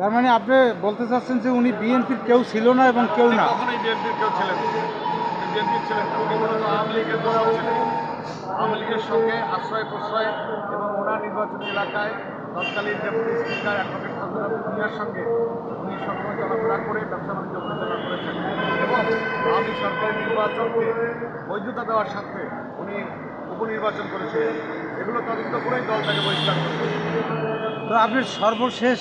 তার মানে আপনি বলতে চাচ্ছেন যে উনি বিএনপির কেউ ছিল না এবং কেউ না? বিএনপির কেউ ছিলেন বিএনপির ছিলেন আওয়ামী লীগের দোষর ছিলেন। আওয়ামী লীগের সঙ্গে আশ্রয় প্রশ্রয় এবং ওনার নির্বাচনী এলাকায় তৎকালীন ডেপুটি স্পিকার অ্যাডভোকেট সঙ্গে উনি সবসময় চলাফেরা করে ব্যবসা বাণিজ্য পরিচালনা করেছেন। এবং আওয়ামী সরকারের নির্বাচনকে বৈধতা দেওয়ার স্বার্থে উনি উপনির্বাচন করেছিলেন। এগুলো তদন্ত করেই দল তাকে বহিষ্কার করেছে। তো আপনার সর্বশেষ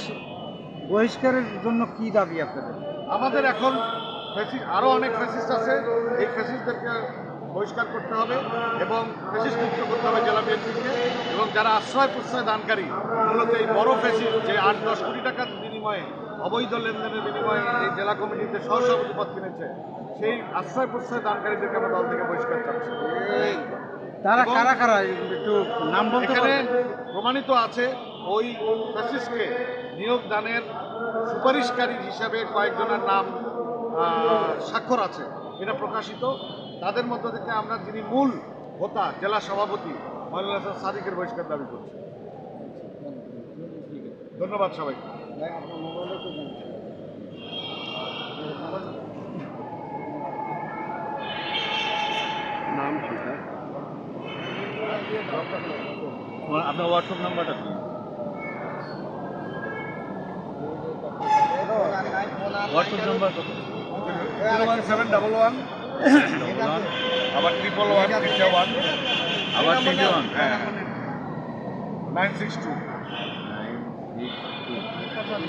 বহিষ্কারের জন্য কি দাবি আপনাদের? আমাদের এখন ফেসিস আরও অনেক ফেসিস্ট আছে। এই ফেসিস্টদেরকে বহিষ্কার করতে হবে এবং ফেসিস্ট মুক্ত করতে হবে জেলা বিএনপিকে। এবং যারা আশ্রয় প্রশ্রয় দানকারী মূলত এই বড় ফেসিস্ট যে আট দশ কোটি টাকার বিনিময়ে অবৈধ লেনদেনের বিনিময়ে এই জেলা কমিটিতে সহসভাপতি পদ কিনেছে সেই আশ্রয় প্রশ্রয় দানকারীদেরকে আমরা দল থেকে বহিষ্কার চাচ্ছি। তারা কারা কারা? একটু নাম বলতে এখানে প্রমাণিত আছে ওই ফ্যাসিস্টকে নিয়োগ দানের সুপারিশকারী হিসাবে কয়েকজনের নাম স্বাক্ষর আছে এটা প্রকাশিত। তাদের মধ্য থেকে আমরা যিনি মূল হোতা জেলা সভাপতি মহিলা হাসান সাদিকের বহিষ্কার দাবি করছি। ধন্যবাদ সবাইকে। নাম আপনার হোয়াটসঅ্যাপ নাম্বারটা হোয়াটসঅ্যাপ নাম্বার কত zero one seven double one double one আবার ট্রিপল ওয়ান তিনটা ওয়ান আবার তিনটা ওয়ান হ্যাঁ nine six two nine six two